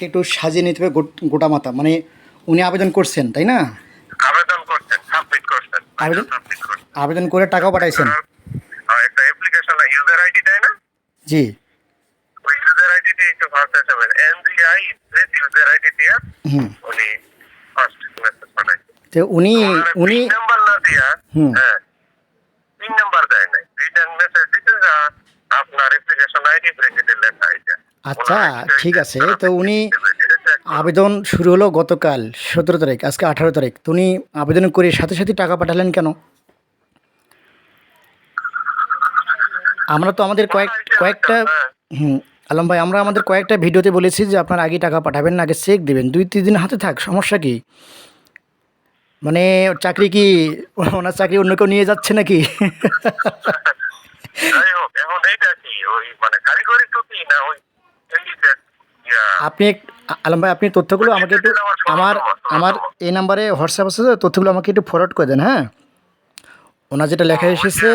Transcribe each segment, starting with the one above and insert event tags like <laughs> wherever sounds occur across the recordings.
আমাকে একটু সাজিয়ে নিতে হবে গোটা মাথা। মানে উনি আবেদন করছেন তাই না? আবেদন করছেন সাবমিট করছেন। আবেদন- আবেদন করে টাকাও পাঠাইছেন। একটা অ্যাপ্লিকেশন ইউজার আইডি দেয় না? জি। ওই ইউজার আইডি দিয়ে একটু ফার্স্ট যাবেন এনজিআই ইউজার আইডি দিয়ে হুম। উনি ফার্স্ট মেসেজ পাঠাইছেন। তো উনি উনি নাম্বার না দিয়া হুম। হ্যাঁ পিন নাম্বার দেয় নাই। রিটার্ন মেসেজ দিতে যা আপনার অ্যাপ্লিকেশন আইডি ব্রেকেটে লেখা। আচ্ছা ঠিক আছে। তো উনি আবেদন শুরু হলো গতকাল, সতেরো তারিখ, আজকে আঠারো তারিখ। তো উনি আবেদন করে সাথে সাথে টাকা পাঠালেন কেন? আমরা তো আমাদের কয়েক, কয়েকটা, হুম, আলম ভাই, আমরা আমাদের কয়েকটা ভিডিওতে বলেছি যে আপনার আগে টাকা পাঠাবেন না, আগে চেক দেবেন। দুই, তিন দিন হাতে থাক, সমস্যা কি? মানে চাকরি কি, ওনার চাকরি অন্য কেউ নিয়ে যাচ্ছে নাকি? ওই মানে কারিগরি না ওই আপনি আলম ভাই আপনি তথ্যগুলো আমাকে একটু আমার আমার এই নাম্বারে হোয়াটসঅ্যাপ আছে তো, তথ্যগুলো আমাকে একটু ফরওয়ার্ড করে দেন হ্যাঁ? ওনার যেটা লেখা এসেছে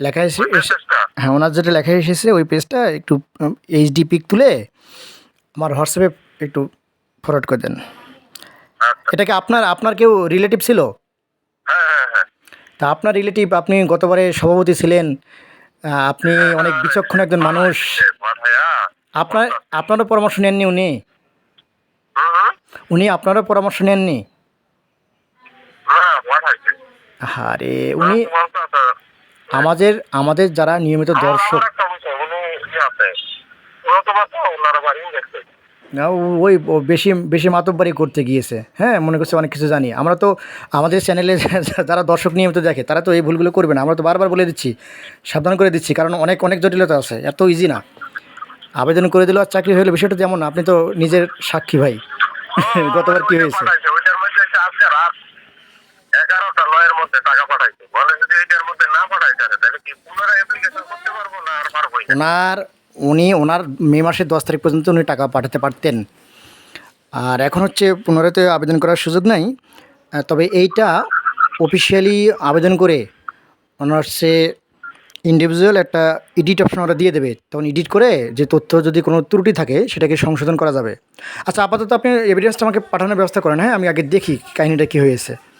লেখা এসে হ্যাঁ ওনার যেটা লেখা এসেছে ওই পেজটা একটু এইচডি পিক তুলে আমার হোয়াটসঅ্যাপে একটু ফরওয়ার্ড করে দেন। আচ্ছা। এটা কি আপনার আপনার কেউ রিলেটিভ ছিল? হ্যাঁ হ্যাঁ হ্যাঁ। তা আপনার রিলেটিভ আপনি গতবারে সভাপতি ছিলেন আপনি অনেক বিচক্ষণ একজন মানুষ। আপনার আপনারও পরামর্শ নেননি উনি। উনি আপনারও পরামর্শ নেননি আরে উনি। আমাদের আমাদের যারা নিয়মিত দর্শক ইয়ে। না, ওই বেশি বেশি মাতব্বারি করতে গিয়েছে হ্যাঁ মনে করছে অনেক কিছু জানি আমরা তো আমাদের চ্যানেলে <laughs> যারা দর্শক নিয়মিত দেখে তারা তো এই ভুলগুলো করবে না আমরা তো বারবার বলে দিচ্ছি সাবধান করে দিচ্ছি কারণ অনেক অনেক জটিলতা আছে এত ইজি না আবেদন করে দিল আর চাকরি হলে বিষয়টা যেমন আপনি তো নিজের সাক্ষী ভাই। গতবার কি হয়েছে? ওইটার মধ্যে আজকে রাত 11টা লয়ের মধ্যে টাকা পাঠাইছে। বলে যদি এটার মধ্যে না পাঠাইতে তাহলে কি পুনরায় application করতে পারব না আর পারবোই ওনার উনি ওনার মে মাসের দশ তারিখ পর্যন্ত উনি টাকা পাঠাতে পারতেন। আর এখন হচ্ছে পুনরায় তো আবেদন করার সুযোগ নাই। তবে এইটা অফিসিয়ালি আবেদন করে ওনার হচ্ছে ইন্ডিভিজুয়াল একটা এডিট অপশন ওরা দিয়ে দেবে। তখন এডিট করে যে তথ্য যদি কোনো ত্রুটি থাকে, সেটাকে সংশোধন করা যাবে। আচ্ছা আপাতত আপনি এভিডেন্সটা আমাকে পাঠানোর ব্যবস্থা করেন হ্যাঁ? আমি আগে দেখি কাহিনিটা কী হয়েছে।